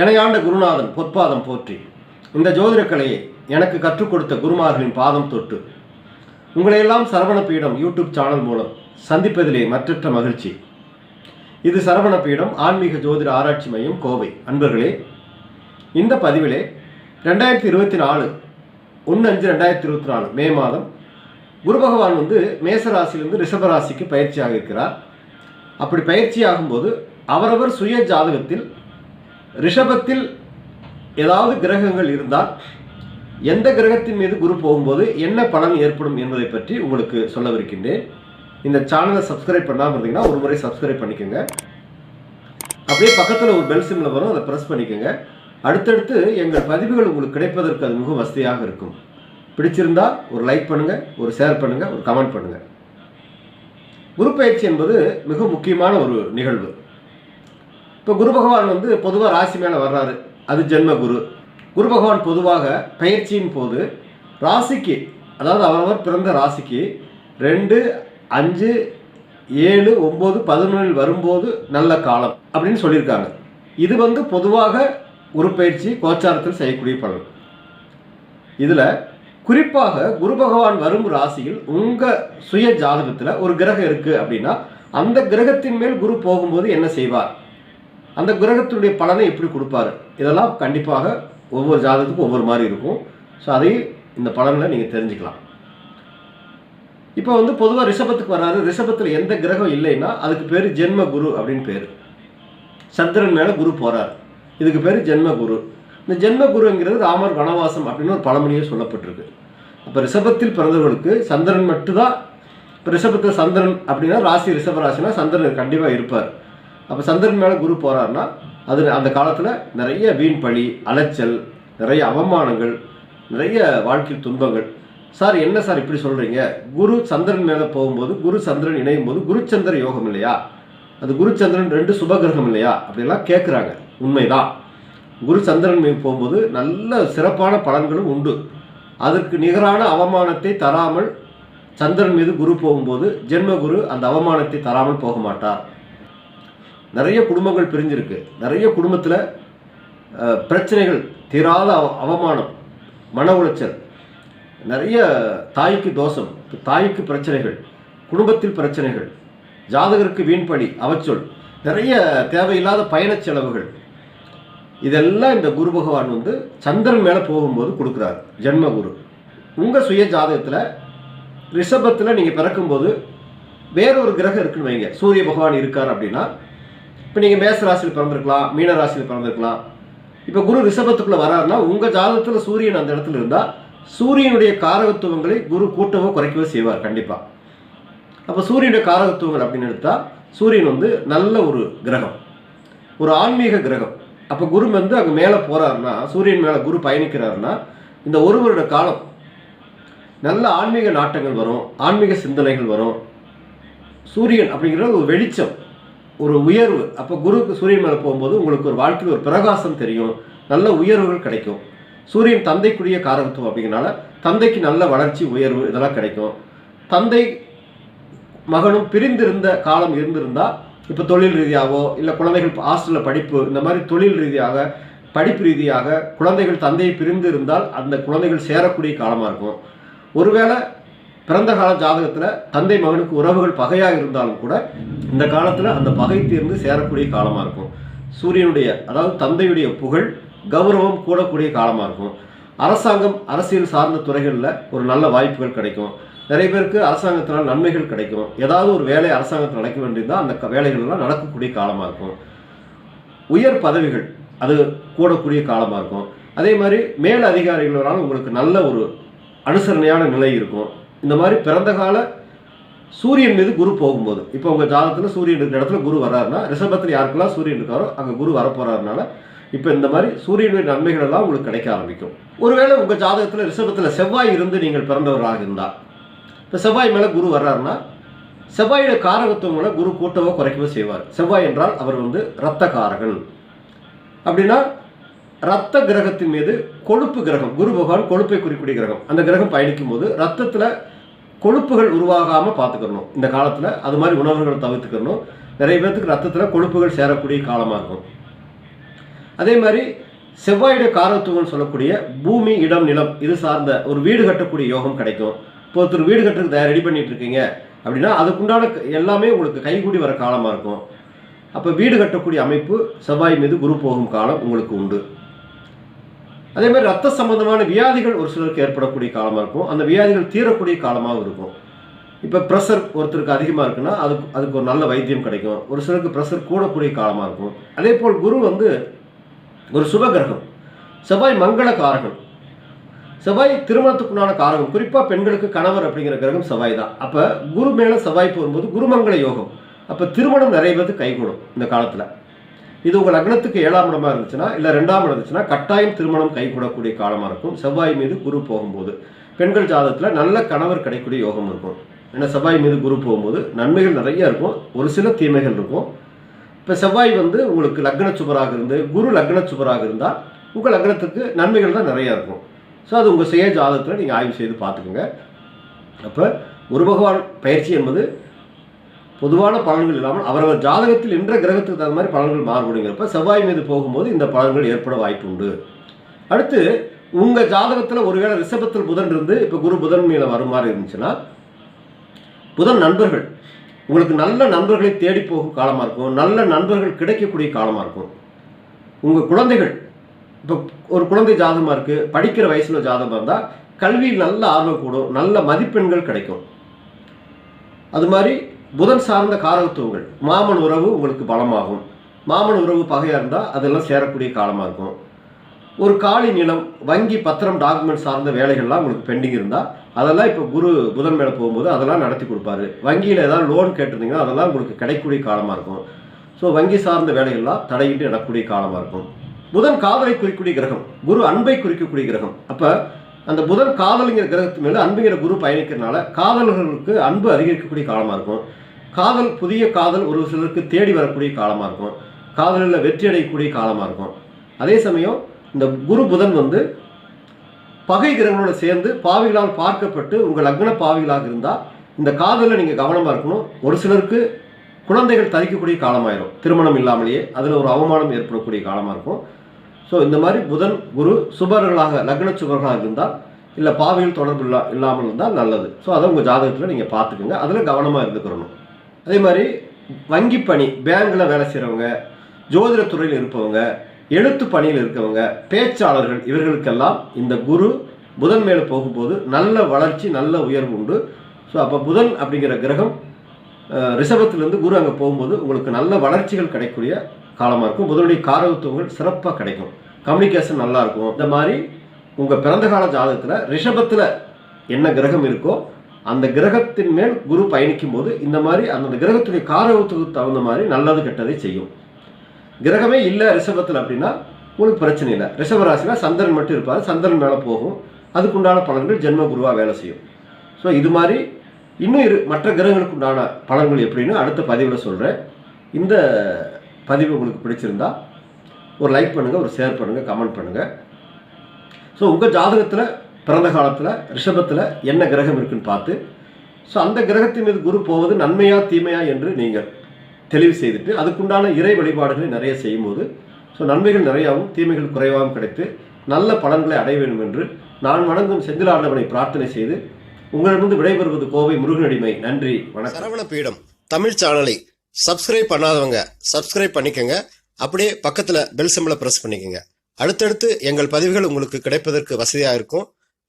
இணையாண்ட குருநாதன் பொற்பாதம் போற்றி. இந்த ஜோதிடக்கலையை எனக்கு கற்றுக் கொடுத்த குருமார்களின் பாதம் தொட்டு உங்களையெல்லாம் சரவண பீடம் யூடியூப் சேனல் மூலம் சந்திப்பதிலே மற்றற்ற மகிழ்ச்சி. இது சரவண பீடம் ஆன்மீக ஜோதிட ஆராய்ச்சி மையம் கோவை. அன்பர்களே இந்த பதிவிலே ரெண்டாயிரத்தி இருபத்தி நாலு ஒன்று அஞ்சு ரெண்டாயிரத்தி இருபத்தி நாலு மே மாதம் குரு பகவான் வந்து மேச ராசியிலிருந்து ரிஷப ராசிக்கு பயிற்சியாக இருக்கிறார். அப்படி பயிற்சி ஆகும்போது அவரவர் சுய ஜாதகத்தில் ரிஷபத்தில் ஏதாவது கிரகங்கள் இருந்தால் எந்த கிரகத்தின் மீது குரு போகும்போது என்ன பலன் ஏற்படும் என்பதை பற்றி உங்களுக்கு சொல்லவிருக்கின்றேன். இந்த சேனலை சப்ஸ்கிரைப் பண்ணாமல் இருந்தீங்கன்னா ஒரு முறை சப்ஸ்கிரைப் பண்ணிக்கோங்க. அப்படியே பக்கத்தில் ஒரு பெல் சிம்மில் வரும் அதை ப்ரெஸ் பண்ணிக்கோங்க. அடுத்தடுத்து எங்கள் பதிவுகள் உங்களுக்கு கிடைப்பதற்கு அது மிகவும் வசதியாக இருக்கும். பிடிச்சிருந்தா ஒரு லைக் பண்ணுங்கள் ஒரு ஷேர் பண்ணுங்கள் ஒரு கமெண்ட் பண்ணுங்கள் குரு பயிற்சி என்பது மிக முக்கியமான ஒரு நிகழ்வு. இப்போ குரு பகவான் வந்து பொதுவாக ராசி மேலே வர்றாரு. அது ஜென்ம குரு. குரு பகவான் பொதுவாக பயிற்சியின் போது ராசிக்கு அதாவது அவரவர் பிறந்த ராசிக்கு ரெண்டு அஞ்சு ஏழு ஒம்பது பதினொன்றில் வரும்போது நல்ல காலம் அப்படின்னு சொல்லியிருக்காங்க. இது வந்து பொதுவாக குரு பயிற்சி கோச்சாரத்தில் செய்யக்கூடிய பலன். இதில் குறிப்பாக குரு பகவான் வரும் ராசியில் உங்கள் சுய ஜாதகத்தில் ஒரு கிரகம் இருக்குது அப்படின்னா அந்த கிரகத்தின் மேல் குரு போகும்போது என்ன செய்வார்? அந்த கிரகத்தினுடைய பலனை எப்படி கொடுப்பாரு? இதெல்லாம் கண்டிப்பாக ஒவ்வொரு ஜாதகத்துக்கும் ஒவ்வொரு மாதிரி இருக்கும். ஸோ அதையும் இந்த பலனில் நீங்கள் தெரிஞ்சுக்கலாம். இப்போ வந்து பொதுவாக ரிஷபத்துக்கு வராரு. ரிஷபத்தில் எந்த கிரகம் இல்லைன்னா அதுக்கு பேர் ஜென்ம குரு அப்படின்னு பேர். சந்திரன் மேலே குரு போகிறார் இதுக்கு பேர் ஜென்ம குரு. இந்த ஜென்ம குருங்கிறது ராமர் வனவாசம் அப்படின்னு ஒரு பழமொழியே சொல்லப்பட்டிருக்கு. அப்போ ரிஷபத்தில் பிறந்தவர்களுக்கு சந்திரன் மட்டும்தான். இப்போ ரிஷபத்தில் சந்திரன் அப்படின்னா ராசி ரிஷப ராசினா சந்திரன் கண்டிப்பாக இருப்பார். அப்போ சந்திரன் மேலே குரு போகிறாருன்னா அது அந்த காலத்தில் நிறைய வீண் பழி அலைச்சல் நிறைய அவமானங்கள் நிறைய வாழ்க்கை துன்பங்கள். சார் என்ன சார் இப்படி சொல்கிறீங்க குரு சந்திரன் மேலே போகும்போது குரு சந்திரன் இணையும் போது குருச்சந்திர யோகம் இல்லையா? அது குருச்சந்திரன் ரெண்டு சுபகிரகம் இல்லையா? அப்படிலாம் கேட்குறாங்க உண்மைதான். குரு சந்திரன் மீது போகும்போது நல்ல சிறப்பான பலன்களும் உண்டு. அதற்கு நிகரான அவமானத்தை தராமல் சந்திரன் மீது குரு போகும்போது ஜென்ம குரு அந்த அவமானத்தை தராமல் போக மாட்டார். நிறைய குடும்பங்கள் பிரிஞ்சிருக்கு. நிறைய குடும்பத்தில் பிரச்சனைகள் தீராத அவ- அவமானம் மன உளைச்சல் நிறைய தாய்க்கு தோஷம் தாய்க்கு பிரச்சனைகள் குடும்பத்தில் பிரச்சனைகள் ஜாதகருக்கு வீண்பழி அவச்சொல் நிறைய தேவையில்லாத பயணச் செலவுகள். இதெல்லாம் இந்த குரு பகவான் வந்து சந்திரன் மேலே போகும்போது கொடுக்குறாரு ஜென்ம குரு. உங்கள் சுய ஜாதகத்தில் ரிஷபத்தில் நீங்கள் பிறக்கும்போது வேறொரு கிரகம் இருக்குன்னு வைங்க. சூரிய பகவான் இருக்கார் அப்படின்னா இப்போ நீங்கள் மேச ராசியில் பிறந்திருக்கலாம் மீன ராசியில் பிறந்திருக்கலாம். இப்போ குரு ரிஷபத்துக்குள்ளே வராருன்னா உங்கள் ஜாதகத்தில் சூரியன் அந்த இடத்துல இருந்தால் சூரியனுடைய காரகத்துவங்களை குரு கூட்டவோ குறைக்கவோ செய்வார் கண்டிப்பாக அப்போ சூரியனுடைய காரகத்துவங்கள் அப்படின்னு எடுத்தால் சூரியன் வந்து நல்ல ஒரு கிரகம். ஒரு ஆன்மீக கிரகம். அப்போ குரு வந்து அங்கே மேலே போகிறாருன்னா சூரியன் மேலே குரு பயணிக்கிறாருன்னா இந்த ஒரு வருட காலம் நல்ல ஆன்மீக நாட்டங்கள் வரும் ஆன்மீக சிந்தனைகள் வரும். சூரியன் அப்படிங்கிறது ஒரு வெளிச்சம். ஒரு உயர்வு. அப்போ குருவுக்கு சூரியன் மேலே போகும்போது உங்களுக்கு ஒரு வாழ்க்கையில் ஒரு பிரகாசம் தெரியும். நல்ல உயர்வுகள் கிடைக்கும். சூரியன் தந்தைக்குரிய காரகத்துவம் அப்படிங்கிறனால தந்தைக்கு நல்ல வளர்ச்சி உயர்வு இதெல்லாம் கிடைக்கும். தந்தை மகனும் பிரிந்திருந்த காலம் இருந்திருந்தால் இப்போ தொழில் ரீதியாகவோ இல்லை குழந்தைகள் ஹாஸ்டலில் படிப்பு இந்த மாதிரி தொழில் ரீதியாக படிப்பு ரீதியாக குழந்தைகள் தந்தையை பிரிந்து இருந்தால் அந்த குழந்தைகள் சேரக்கூடிய காலமாக இருக்கும். ஒருவேளை பிறந்த கால ஜாதகத்தில் தந்தை மகனுக்கு உறவுகள் பகையாக இருந்தாலும் கூட இந்த காலத்தில் அந்த பகை தீர்ந்து சேரக்கூடிய காலமாக இருக்கும். சூரியனுடைய அதாவது தந்தையுடைய புகழ் கௌரவம் கூடக்கூடிய காலமாக இருக்கும். அரசாங்கம் அரசியல் சார்ந்த துறைகளில் ஒரு நல்ல வாய்ப்புகள் கிடைக்கும். நிறைய பேருக்கு அரசாங்கத்தினால் நன்மைகள் கிடைக்கும். ஏதாவது ஒரு வேலை அரசாங்கத்தில் நடக்க வேண்டியிருந்தால் அந்த வேலைகள்லாம் நடக்கக்கூடிய காலமாக இருக்கும். உயர் பதவிகள் அது கூடக்கூடிய காலமாக இருக்கும். அதே மாதிரி மேல் அதிகாரிகளால் உங்களுக்கு நல்ல ஒரு அனுசரணையான நிலை இருக்கும். இந்த மாதிரி பிறந்த கால சூரியன் மீது குரு போகும்போது இப்போ உங்கள் ஜாதகத்தில் சூரியன் இருக்கிற இடத்துல குரு வராருன்னா ரிஷபத்தில் யாருக்கெல்லாம் சூரியன் இருக்காரோ அங்கே குரு வரப்போறாருனால இப்போ இந்த மாதிரி சூரியனுடைய நன்மைகள் எல்லாம் உங்களுக்கு கிடைக்க ஆரம்பிக்கும். ஒருவேளை உங்கள் ஜாதகத்தில் ரிஷபத்தில் செவ்வாய் இருந்து நீங்கள் பிறந்தவராக இருந்தால் இப்போ செவ்வாய் மேலே குரு வர்றாருன்னா செவ்வாயுடைய காரகத்துவங்களை குரு கூட்டவோ குறைக்கவோ செய்வார். செவ்வாய் என்றால் அவர் வந்து இரத்த காரகன் அப்படின்னா ரத்த கிரகத்தின் மீது கொழுப்பு கிரகம் குரு பகவான் கொழுப்பை குறிக்கூடிய கிரகம் அந்த கிரகம் பயணிக்கும் போது ரத்தத்தில் கொழுப்புகள் உருவாகாமல் பார்த்துக்கணும் இந்த காலத்தில் அது மாதிரி உணவுகளை தவிர்த்துக்கணும் நிறைய பேர்த்துக்கு ரத்தத்தில் கொழுப்புகள் சேரக்கூடிய காலமாக இருக்கும். அதே மாதிரி செவ்வாயுடைய காரத்துவம்னு சொல்லக்கூடிய பூமி இடம் நிலம் இது சார்ந்த ஒரு வீடு கட்டக்கூடிய யோகம் கிடைக்கும். இப்போ ஒருத்தர் வீடு கட்டுறதுக்கு தயார் ரெடி பண்ணிட்டு இருக்கீங்க அப்படின்னா அதுக்குண்டான எல்லாமே உங்களுக்கு கைகூடி வர காலமாக இருக்கும். அப்போ வீடு கட்டக்கூடிய அமைப்பு செவ்வாய் மீது குரு போகும் காலம் உங்களுக்கு உண்டு. அதே மாதிரி ரத்த சம்பந்தமான வியாதிகள் ஒரு சிலருக்கு ஏற்படக்கூடிய காலமாக இருக்கும். அந்த வியாதிகள் தீரக்கூடிய காலமாகவும் இருக்கும். இப்போ ப்ரெஷர் ஒருத்தருக்கு அதிகமாக இருக்குன்னா அதுக்கு அதுக்கு ஒரு நல்ல வைத்தியம் கிடைக்கும். ஒரு சிலருக்கு ப்ரெஷர் கூடக்கூடிய காலமாக இருக்கும். அதே போல் குரு வந்து ஒரு சுப கிரகம் செவ்வாய் மங்கள காரகம். செவ்வாய் திருமணத்துக்குண்டான காரகம். குறிப்பாக பெண்களுக்கு கணவர் அப்படிங்கிற கிரகம் செவ்வாய் தான். அப்போ குரு மேலே செவ்வாய் போகும்போது குருமங்கள யோகம். அப்போ திருமணம் நிறைவது கைகூடும் இந்த காலத்தில். இது உங்கள் லக்னத்துக்கு ஏழாம் இடமா இருந்துச்சுன்னா இல்லை ரெண்டாம் இடம் இருந்துச்சுன்னா கட்டாயம் திருமணம் கைகூடக்கூடிய காலமாக இருக்கும். செவ்வாய் மீது குரு போகும்போது. பெண்கள் ஜாதகத்தில் நல்ல கணவர் கிடைக்கூடிய யோகம் இருக்கும். ஏன்னா செவ்வாய் மீது குரு போகும்போது நன்மைகள் நிறைய இருக்கும். ஒரு சில தீமைகள் இருக்கும். இப்போ செவ்வாய் வந்து உங்களுக்கு லக்ன சுபராக இருந்து குரு லக்ன சுபராக இருந்தால் உங்கள் லக்னத்துக்கு நன்மைகள் தான் நிறையா இருக்கும். ஸோ அது உங்கள் சுய ஜாதகத்தில் நீங்கள் ஆய்வு செய்து பார்த்துக்குங்க. அப்போ குரு பகவான் பயிற்சி என்பது பொதுவான பலன்கள் இல்லாமல் அவரவர் ஜாதகத்தில் என்ற கிரகத்துக்கு தகுந்த மாதிரி பலன்கள் மாறுபடுங்கிறப்ப செவ்வாய் மீது போகும்போது இந்த பலன்கள் ஏற்பட வாய்ப்பு உண்டு அடுத்து உங்கள் ஜாதகத்தில் ஒருவேளை ரிஷபத்தில் புதன் இருந்து இப்போ குரு புதன் மேலே வரும் மாதிரி இருந்துச்சுன்னா புதன் நண்பர்கள் உங்களுக்கு நல்ல நண்பர்களை தேடி போகும் காலமாக இருக்கும் நல்ல நண்பர்கள் கிடைக்கக்கூடிய காலமாக இருக்கும். உங்கள் குழந்தைகள் இப்போ ஒரு குழந்தை ஜாதகமாக இருக்குது படிக்கிற வயசில் ஜாதகமாக இருந்தால் கல்வியில் நல்ல ஆர்வம் கூடும் நல்ல மதிப்பெண்கள் கிடைக்கும். அது மாதிரி புதன் சார்ந்த காரகத்துவங்கள். மாமன் உறவு உங்களுக்கு பலமாகும். மாமன் உறவு பகையாக இருந்தால் அதெல்லாம் சேரக்கூடிய காலமாக இருக்கும். ஒரு காலி நிலம் வங்கி பத்திரம் டாக்குமெண்ட் சார்ந்த வேலைகள்லாம் உங்களுக்கு பெண்டிங் இருந்தால் அதெல்லாம் இப்போ குரு புதன் மேலே போகும்போது அதெல்லாம் நடத்தி கொடுப்பாரு. வங்கியில் ஏதாவது லோன் கேட்டிருந்தீங்கன்னா அதெல்லாம் உங்களுக்கு கிடைக்கக்கூடிய காலமாக இருக்கும். ஸோ வங்கி சார்ந்த வேலைகள்லாம் தடையின்றி நடக்கக்கூடிய காலமாக இருக்கும். புதன் காதலை குறிக்கக்கூடிய கிரகம். குரு அன்பை குறிக்கக்கூடிய கிரகம். அப்போ அந்த புதன் காதலுங்கிற கிரகத்து மேலே அன்புங்கிற குரு பயணிக்கிறனால காதலர்களுக்கு அன்பு அதிகரிக்கக்கூடிய காலமாக இருக்கும். காதல் புதிய காதல் ஒரு சிலருக்கு தேடி வரக்கூடிய காலமாக இருக்கும். காதலில் வெற்றி அடையக்கூடிய காலமாக இருக்கும். அதே சமயம் இந்த குரு புதன் வந்து பகை கிரகங்களோட சேர்ந்து பாவிகளால் பார்க்கப்பட்டு உங்கள் லக்ன பாவிகளாக இருந்தால் இந்த காதலில் நீங்கள் கவனமாக இருக்கணும். ஒரு சிலருக்கு குழந்தைகள் தரிக்கக்கூடிய காலமாயிரும். திருமணம் இல்லாமலேயே அதில் ஒரு அவமானம் ஏற்படக்கூடிய காலமாக இருக்கும். ஸோ இந்த மாதிரி புதன் குரு சுபர்களாக லக்ன சுபர்களாக இருந்தால் இல்லை பாவிகள் தொடர்பு இல்லா இல்லாமல் இருந்தால் நல்லது. ஸோ அதை உங்கள் ஜாதகத்தில் நீங்கள் பார்த்துக்குங்க. அதில் கவனமாக இருந்துக்கிறணும். அதே மாதிரி வங்கி பணி பேங்கில் வேலை செய்கிறவங்க ஜோதிடத்துறையில் இருப்பவங்க எழுத்து பணியில் இருக்கவங்க பேச்சாளர்கள் இவர்களுக்கெல்லாம் இந்த குரு புதன் மேலே போகும்போது நல்ல வளர்ச்சி நல்ல உயர்வு உண்டு. ஸோ அப்போ புதன் அப்படிங்கிற கிரகம் அஹ், குரு அங்கே போகும்போது உங்களுக்கு நல்ல வளர்ச்சிகள் கிடைக்கக்கூடிய காலமாக இருக்கும். புதனுடைய காரகத்துவங்கள் சிறப்பாக கிடைக்கும். கம்யூனிகேஷன் நல்லாயிருக்கும் இந்த மாதிரி உங்கள் பிறந்த கால ஜாதகத்தில் ரிஷபத்தில் என்ன கிரகம் இருக்கோ அந்த கிரகத்தின் மேல் குரு பயணிக்கும் போது இந்த மாதிரி அந்த கிரகத்துடைய காரகத்துக்கு தகுந்த மாதிரி நல்லது கெட்டதை செய்யும். கிரகமே இல்லை ரிஷபத்தில் அப்படின்னா உங்களுக்கு பிரச்சனை இல்லை. ரிஷப சந்திரன் மட்டும் இருப்பார். சந்திரன் மேலே போகும். அதுக்குண்டான பலன்கள் ஜென்ம குருவாக வேலை செய்யும். ஸோ இது மாதிரி இன்னும் இரு மற்ற கிரகங்களுக்கு உண்டான பலன்கள் எப்படின்னு அடுத்த பதிவில் சொல்கிறேன் இந்த பதிவு உங்களுக்கு பிடிச்சிருந்தா ஒரு லைக் பண்ணுங்கள் ஒரு ஷேர் பண்ணுங்கள் கமெண்ட் பண்ணுங்கள் ஸோ உங்கள் ஜாதகத்தில் பிறந்த காலத்தில் ரிஷபத்தில் என்ன கிரகம் இருக்குன்னு பார்த்து ஸோ அந்த கிரகத்தின் மீது குரு போவது நன்மையா தீமையா என்று நீங்கள் தெளிவு செய்துட்டு அதுக்குண்டான இறை வழிபாடுகளை நிறைய செய்யும்போது ஸோ நன்மைகள் நிறையாவும் தீமைகள் குறைவாகவும் கிடைத்து நல்ல பலன்களை அடைய வேண்டும் என்று நான் வணங்கும் செந்திலாண்டவனை பிரார்த்தனை செய்து உங்களிடமிருந்து விடைபெறுவது கோவை முருகனடிமை. நன்றி வணக்கம். சரவண பீடம் தமிழ் சேனலை சப்ஸ்கிரைப் பண்ணாதவங்க சப்ஸ்கிரைப் பண்ணிக்கங்க. அப்படியே பக்கத்தில் பெல் சிம்பலை பிரஸ் பண்ணிக்கோங்க. அடுத்தடுத்து எங்கள் பதிவுகள் உங்களுக்கு கிடைப்பதற்கு வசதியாக இருக்கும்.